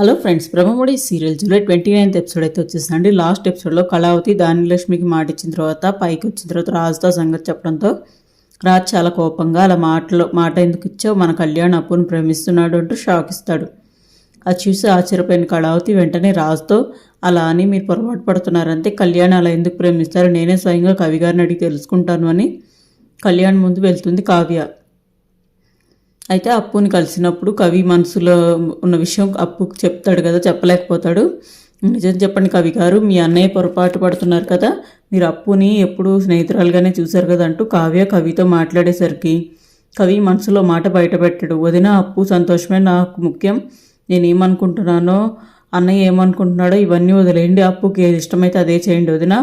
Hello friends Brahmamudi serial July twenty ninth episode అయితే వచ్చేసండి last ఎపిసోడ్లో కళావతి దానిలక్ష్మికి మాట ఇచ్చిన తర్వాత పైకి వచ్చిన తర్వాత రాజుతో సంగతి చెప్పడంతో రాజ్ చాలా కోపంగా అలా మాటలో మాట ఎందుకు ఇచ్చావు? మన కళ్యాణ్ అప్పును ప్రేమిస్తున్నాడు అంటూ షాక్ ఇస్తాడు. అది చూసి ఆశ్చర్యపోయిన కళావతి వెంటనే రాజుతో అలా అని మీరు పొరపాటు పడుతున్నారంటే కళ్యాణ్ అలా ఎందుకు ప్రేమిస్తారు? నేనే స్వయంగా కవి గారిని అడిగి తెలుసుకుంటాను అని కళ్యాణ్ ముందు వెళ్తుంది కావ్య. అయితే అప్పుని కలిసినప్పుడు కవి మనసులో ఉన్న విషయం అప్పుకు చెప్తాడు కదా చెప్పలేకపోతాడు. నిజం చెప్పండి కవి గారు మీ అన్నయ్య పొరపాటు పడుతున్నారు కదా మీరు అప్పుని ఎప్పుడు స్నేహితురాలుగానే చూశారు కదా అంటూ కావ్య కవితో మాట్లాడేసరికి కవి మనసులో మాట బయటపెట్టాడు. వదిన అప్పు సంతోషమే నాకు ముఖ్యం. నేనేమనుకుంటున్నానో అన్నయ్య ఏమనుకుంటున్నాడో ఇవన్నీ వదిలేయండి. అప్పుకి ఏది ఇష్టమైతే అదే చేయండి వదిన.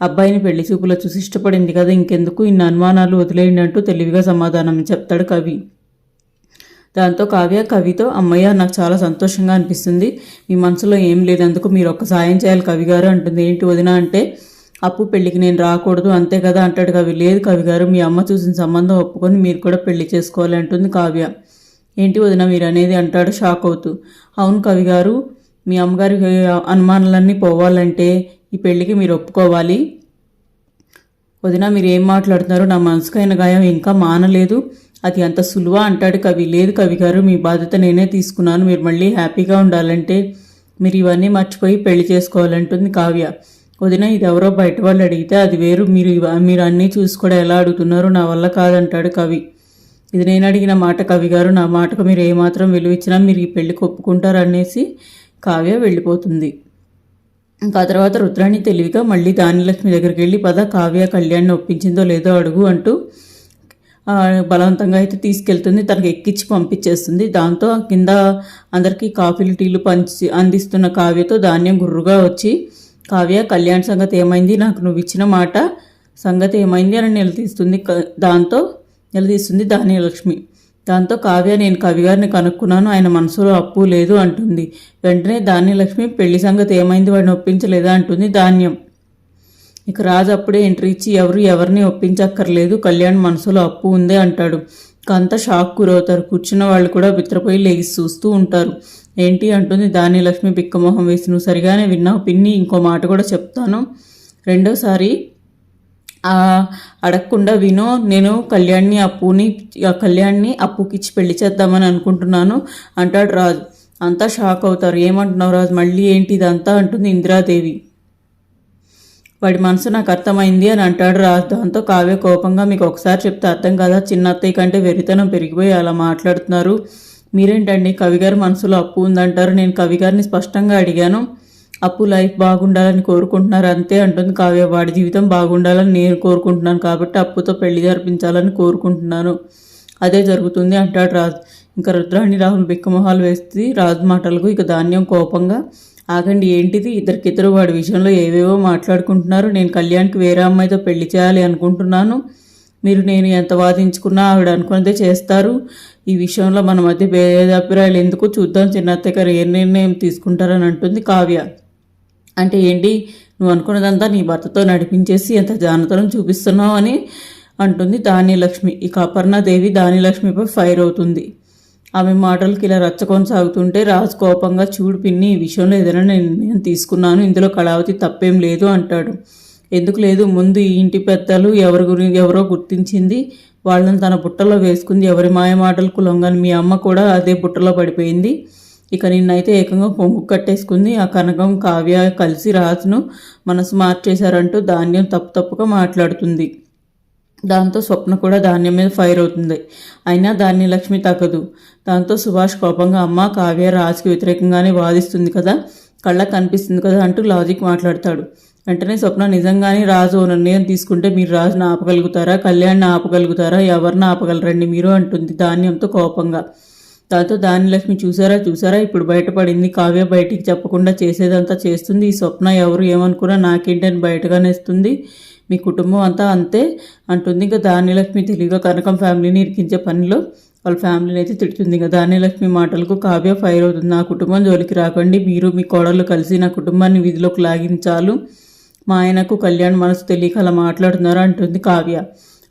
అబ్బాయిని పెళ్ళి చూపులో చూసి ఇష్టపడింది కదా ఇంకెందుకు ఇన్ని అనుమానాలు వదిలేయండి అంటూ తెలివిగా సమాధానం చెప్తాడు కవి. దాంతో కావ్య కవితో అమ్మయ్య నాకు చాలా సంతోషంగా అనిపిస్తుంది. మీ మనసులో ఏం లేదందుకు మీరు ఒక సాయం చేయాలి కవి గారు అంటుంది. ఏంటి వదిన అంటే అప్పు పెళ్ళికి నేను రాకూడదు అంతే కదా అంటాడు కవి. లేదు కవి గారు మీ అమ్మ చూసిన సంబంధం ఒప్పుకొని మీరు కూడా పెళ్ళి చేసుకోవాలి అంటుంది కావ్య. ఏంటి వదిన మీరు అనేది అంటాడు షాక్ అవుతూ. అవును కవి గారు మీ అమ్మగారి అనుమానాలన్నీ పోవాలంటే ఈ పెళ్ళికి మీరు ఒప్పుకోవాలి. వదిన మీరు ఏం మాట్లాడుతున్నారు నా మనసుకైన గాయం ఇంకా మానలేదు. అది అంత సులువా అంటాడు కవి. లేదు కవి గారు మీ బాధ్యత నేనే తీసుకున్నాను. మీరు మళ్ళీ హ్యాపీగా ఉండాలంటే మీరు ఇవన్నీ మర్చిపోయి పెళ్ళి చేసుకోవాలంటుంది కావ్య. వదిన ఇది ఎవరో బయట వాళ్ళు అడిగితే అది వేరు. మీరు మీరు అన్నీ చూసి కూడా ఎలా అడుగుతున్నారు నా వల్ల కాదంటాడు కవి. ఇది నేను అడిగిన మాట కవి గారు. నా మాటకు మీరు ఏమాత్రం విలువ ఇచ్చినా మీరు ఈ పెళ్ళి ఒప్పుకుంటారు అనేసి కావ్య వెళ్ళిపోతుంది. ఇంకా తర్వాత రుద్రాణి తెలివిగా మళ్ళీ దానిలక్ష్మి దగ్గరికి వెళ్ళి పద కావ్య కళ్యాణ్ని ఒప్పించిందో లేదో అడుగు అంటూ బలవంతంగా అయితే తీసుకెళ్తుంది. తనకు ఎక్కించి పంపించేస్తుంది. దాంతో కింద అందరికీ కాఫీలు టీలు పంచి అందిస్తున్న కావ్యతో ధాన్యం గుర్రుగా వచ్చి కావ్య కళ్యాణ్ సంగతి ఏమైంది? నాకు నువ్వు ఇచ్చిన మాట సంగతి ఏమైంది? అని నిలదీస్తుంది. దాంతో నిలదీస్తుంది ధాన్యలక్ష్మి. దాంతో కావ్య నేను కవిగారిని కనుక్కున్నాను. ఆయన మనసులో అప్పు లేదు అంటుంది. వెంటనే ధాన్యలక్ష్మి పెళ్ళి సంగతి ఏమైంది? వాడిని ఒప్పించలేదా? అంటుంది ధాన్యం. ఇక రాజు అప్పుడే ఎంట్రీ ఇచ్చి ఎవరు ఎవరిని ఒప్పించక్కర్లేదు కళ్యాణ్ మనసులో అప్పు ఉందే అంటాడు. కంత అంతా షాక్ గురవుతారు. కూర్చున్న వాళ్ళు కూడా బిత్రపోయి లేచి చూస్తూ ఉంటారు. ఏంటి? అంటుంది దాని లక్ష్మి బిక్కమొహం వేసి. నువ్వు సరిగానే విన్నావు పిన్ని ఇంకో మాట కూడా చెప్తాను. రెండోసారి అడగకుండా విను. నేను కళ్యాణ్ని అప్పుని ఆ కళ్యాణ్ని అప్పుకి ఇచ్చి పెళ్ళి చేద్దామని అనుకుంటున్నాను అంటాడు రాజు. అంతా షాక్ అవుతారు. ఏమంటున్నావు రాజు? మళ్ళీ ఏంటి ఇదంతా? అంటుంది ఇందిరాదేవి. వాడి మనసు నాకు అర్థమైంది అని అంటాడు రాజు. దాంతో కావ్య కోపంగా మీకు ఒకసారి చెప్తే అర్థం కదా? చిన్న అత్తయ్య కంటే వెరితనం పెరిగిపోయి అలా మాట్లాడుతున్నారు. మీరేంటండి? కవిగారి మనసులో అప్పు ఉందంటారు. నేను కవిగారిని స్పష్టంగా అడిగాను. అప్పు లైఫ్ బాగుండాలని కోరుకుంటున్నారు అంతే అంటుంది కావ్య. వాడి జీవితం బాగుండాలని నేను కోరుకుంటున్నాను కాబట్టి అప్పుతో పెళ్ళి జరిపించాలని కోరుకుంటున్నాను. అదే జరుగుతుంది అంటాడు రాజు. ఇంకా రుద్రాణి రాహుల్ బిక్కమొహాలు వేసి రాజు మాటలకు ఇక ధాన్యం కోపంగా ఆగండి ఏంటిది? ఇద్దరికిద్దరు వాడి విషయంలో ఏవేవో మాట్లాడుకుంటున్నారు. నేను కళ్యాణ్కి వేరే అమ్మాయితో పెళ్ళి చేయాలి అనుకుంటున్నాను. మీరు నేను ఎంత వాదించుకున్నా ఆవిడ అనుకున్నదే చేస్తారు. ఈ విషయంలో మన మధ్య భేదాభిప్రాయాలు ఎందుకు? చూద్దాం చిన్నత్తయ్య గారు ఏ నిర్ణయం తీసుకుంటారని అంటుంది కావ్య. అంటే ఏంటి? నువ్వు అనుకున్నదంతా నీ భర్తతో నడిపించేసి ఎంత జానతనం చూపిస్తున్నావు అని అంటుంది దానిలక్ష్మి ఇక అపర్ణాదేవి దానిలక్ష్మిపై ఫైర్ అవుతుంది. ఆమె మాటలకి ఇలా రచ్చ కొనసాగుతుంటే రాజు కోపంగా చూడు పిన్ని ఈ విషయంలో ఏదైనా నేను తీసుకున్నాను ఇందులో కళావతి తప్పేం లేదు అంటాడు. ఎందుకు లేదు? ముందు ఈ ఇంటి పెద్దలు ఎవరి గురి ఎవరో గుర్తించింది. వాళ్ళని తన బుట్టలో వేసుకుంది. ఎవరి మాయ మాటలకు లొంగని మీ అమ్మ కూడా అదే బుట్టలో పడిపోయింది. ఇక నిన్నైతే ఏకంగా పొంగు కట్టేసుకుంది. ఆ కనకం కావ్య కలిసి రాజును మనసు మార్చేశారంటూ ధాన్యం తప్పు తప్పుగా మాట్లాడుతుంది. దాంతో స్వప్న కూడా ధాన్యం మీద ఫైర్ అవుతుంది. అయినా దాన్ని లక్ష్మి తగ్గదు దాంతో సుభాష్ కోపంగా అమ్మ కావ్య రాజుకి వ్యతిరేకంగానే వాదిస్తుంది కదా కళ్ళకు కనిపిస్తుంది కదా అంటూ లాజిక్ మాట్లాడతాడు. వెంటనే స్వప్న నిజంగానే రాజు ఓ నిర్ణయం తీసుకుంటే మీరు రాజును ఆపగలుగుతారా కళ్యాణ్ని ఆపగలుగుతారా ఎవరిని ఆపగలరండి మీరు అంటుంది ధాన్యంతో కోపంగా. దాంతో దానిలక్ష్మి చూసారా చూసారా ఇప్పుడు బయటపడింది. కావ్య బయటికి చెప్పకుండా చేసేదంతా చేస్తుంది. ఈ స్వప్న ఎవరు ఏమనుకున్నా నాకేంటని బయటగానేస్తుంది. మీ కుటుంబం అంతా అంతే అంటుంది. ఇంకా ధాన్యలక్ష్మి తెలివిగా కనకం ఫ్యామిలీని ఇరికించే పనిలో వాళ్ళ ఫ్యామిలీని అయితే తిడుతుంది. ఇంకా ధాన్యలక్ష్మి మాటలకు కావ్య ఫైర్ అవుతుంది. నా కుటుంబం జోలికి రాకండి. మీరు మీ కోడళ్ళు కలిసి నా కుటుంబాన్ని విధిలోకి లాగించాలు. మా ఆయనకు కళ్యాణ్ మనసు తెలియక అలా మాట్లాడుతున్నారు అంటుంది కావ్య.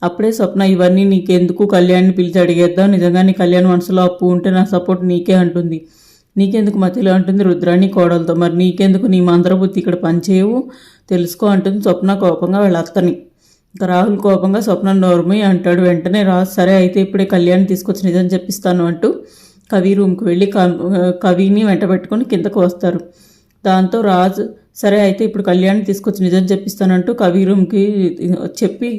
అప్పుడే స్వప్న ఇవన్నీ నీకెందుకు? కళ్యాణ్ని పిలిచి అడిగేద్దాం. నిజంగా నీ కళ్యాణ్ మనసులో అప్పు ఉంటే నా సపోర్ట్ నీకే అంటుంది. నీకెందుకు మధ్యలో అంటుంది రుద్రాణి కోడలతో. మరి నీకెందుకు నీ మంత్రబుద్ధి ఇక్కడ పనిచేయవు? తెలుసుకో అంటుంది స్వప్న కోపంగా వాళ్ళ అత్తని. ఇంకా రాహుల్ కోపంగా స్వప్న నోర్మి అంటాడు. వెంటనే రా సరే అయితే ఇప్పుడే కళ్యాణ్ తీసుకొచ్చి నిజం చెప్పిస్తాను అంటూ కవి రూమ్కి వెళ్ళి కవిని వెంట పెట్టుకొని కిందకు వస్తారు. దాంతో రాజు సరే అయితే ఇప్పుడు కళ్యాణ్ తీసుకొచ్చి నిజం చెప్పిస్తానంటూ కవి రూమ్కి చెప్పి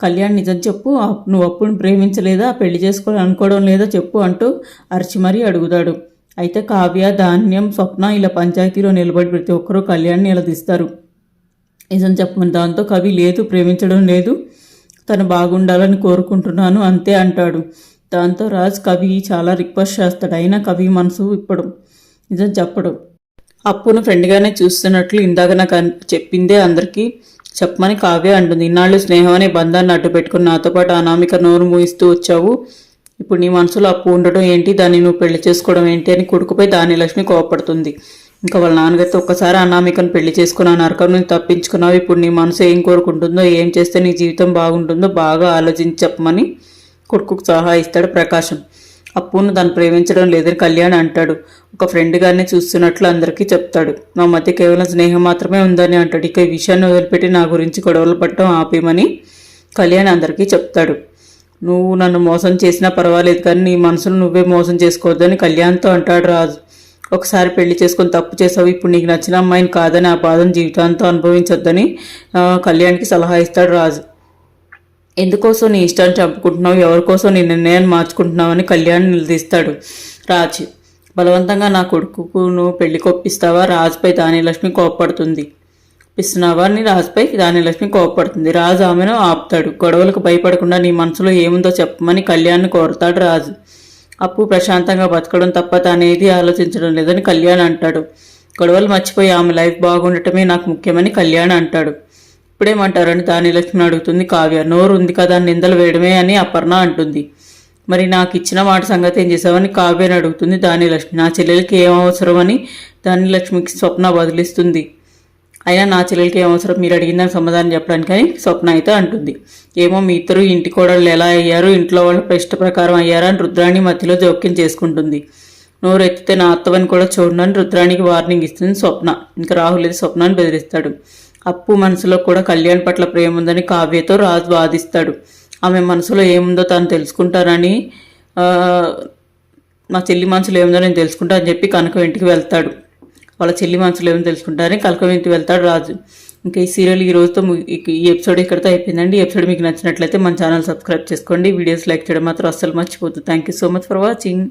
కళ్యాణ్ నిజం చెప్పు నువ్వు అప్పుడు ప్రేమించలేదా పెళ్ళి చేసుకోవాలనుకోవడం లేదా చెప్పు అంటూ అరిచి మరీ అడుగుతాడు. అయితే కావ్య ధాన్యం స్వప్న ఇలా పంచాయతీలో నిలబడి ప్రతి ఒక్కరూ కళ్యాణ్ని ఇలా తీస్తారు నిజం చెప్పమని దాంతో కవి లేదు ప్రేమించడం లేదు. తను బాగుండాలని కోరుకుంటున్నాను అంతే అంటాడు. దాంతో రాజ్ కవి చాలా రిక్వెస్ట్ చేస్తాడు. అయినా కవి మనసు ఇప్పడు నిజం చెప్పడు. అప్పును ఫ్రెండ్గానే చూస్తున్నట్లు ఇందాక నాకు చెప్పిందే అందరికీ చెప్పమని కావ్య అంటుంది. ఇన్నాళ్ళు స్నేహం అనే బంధాన్ని అడ్డు పెట్టుకుని నాతో పాటు అనామిక నోరు మూయిస్తూ వచ్చావు. ఇప్పుడు నీ మనసులో అప్పు ఉండడం ఏంటి? దాన్ని నువ్వు పెళ్ళి చేసుకోవడం ఏంటి? అని కొడుకుపై దాని లక్ష్మి కోపడుతుంది. ఇంకా వాళ్ళ నాన్నగారితో ఒక్కసారి అనామికను పెళ్ళి చేసుకుని అరకం నరకం నుంచి తప్పించుకున్నావు. ఇప్పుడు నీ మనసు ఏం కోరుకుంటుందో ఏం చేస్తే నీ జీవితం బాగుంటుందో బాగా ఆలోచించి చెప్పమని కొడుకుకు సలహా ఇస్తాడు ప్రకాశం. అప్పును దాన్ని ప్రేమించడం లేదని కళ్యాణ్ అంటాడు. ఒక ఫ్రెండ్గానే చూస్తున్నట్లు అందరికీ చెప్తాడు. మా మధ్య కేవలం స్నేహం మాత్రమే ఉందని అంటాడు. ఇక ఈ విషయాన్ని వదిలిపెట్టి నా గురించి గొడవలు పట్టడం ఆపేమని కళ్యాణ్ అందరికీ చెప్తాడు. నువ్వు నన్ను మోసం చేసినా పర్వాలేదు కానీ నీ మనసును నువ్వే మోసం చేసుకోవద్దని కళ్యాణ్తో అంటాడు రాజు. ఒకసారి పెళ్ళి చేసుకొని తప్పు చేసావు ఇప్పుడు నీకు నచ్చిన అమ్మాయిని కాదని ఆ బాధను జీవితాంతం అనుభవించొద్దని కళ్యాణ్కి సలహా ఇస్తాడు రాజు. ఎందుకోసం నీ ఇష్టాన్ని చంపుకుంటున్నావు ఎవరికోసం నీ నిర్ణయాన్ని మార్చుకుంటున్నావు అని కళ్యాణ్ నిలదీస్తాడు రాజు. బలవంతంగా నా కొడుకుకు నువ్వు పెళ్ళి కొప్పిస్తావా? రాజుపై దానిలక్ష్మి కోప్పడుతుంది ఇస్తున్నావా రాజుపై దానిలక్ష్మి కోపడుతుంది. రాజు ఆమెను ఆపుతాడు. గొడవలకు భయపడకుండా నీ మనసులో ఏముందో చెప్పమని కళ్యాణ్ని కోరుతాడు రాజు. అప్పు ప్రశాంతంగా బతకడం తప్ప తానేది ఆలోచించడం లేదని కళ్యాణ్ అంటాడు. గొడవలు మర్చిపోయి ఆమె లైఫ్ బాగుండటమే నాకు ముఖ్యమని కళ్యాణ్ అంటాడు. ఇప్పుడేమంటారని దానిలక్ష్మి అడుగుతుంది కావ్య. నోరు ఉంది కదా నిందలు వేయడమే అని అపర్ణ అంటుంది. మరి నాకు ఇచ్చిన మాట సంగతి ఏం చేసావని కావ్యని అడుగుతుంది దానిలక్ష్మి నా చెల్లెలకి ఏం అవసరమని దానిలక్ష్మికి స్వప్న బదిలిస్తుంది అయినా నా చెల్లెలకి ఏం అవసరం మీరు అడిగిందని సమాధానం చెప్పడానికి అని స్వప్న అయితే అంటుంది. ఏమో మీ ఇద్దరు ఇంటి కోడళ్ళు ఎలా అయ్యారు? ఇంట్లో వాళ్ళ ప్రశ్న ప్రకారం అయ్యారా? అని రుద్రాణి మధ్యలో జోక్యం చేసుకుంటుంది. నోరు ఎత్తితే నా అత్తవని కూడా చూడనని రుద్రాణికి వార్నింగ్ ఇస్తుంది స్వప్న. ఇంకా రాహుల్ అయితే స్వప్నాన్ని బెదిరిస్తాడు. అప్పు మనసులో కూడా కళ్యాణ్ పట్ల ప్రేమ ఉందని కావ్యతో రాజు వాదిస్తాడు. ఆమె మనసులో ఏముందో తాను తెలుసుకుంటానని మా చెల్లి మనసులో ఏముందో నేను తెలుసుకుంటా అని చెప్పి కనక ఇంటికి వెళ్తాడు. వాళ్ళ చెల్లి మనసులో ఏమో తెలుసుకుంటారని కలకం ఇంటికి వెళ్తాడు రాజు. ఇంకా ఈ సీరియల్ ఈ రోజుతో ఈ- ఈ ఎపిసోడ్ ఇక్కడితో అయిపోయిందండి. ఈ ఎపిసోడ్ మీకు నచ్చినట్లయితే మన ఛానల్ సబ్స్క్రైబ్ చేసుకోండి. వీడియోస్ లైక్ చేయడం మాత్రం అస్సలు మర్చిపోతుంది thank you so much for watching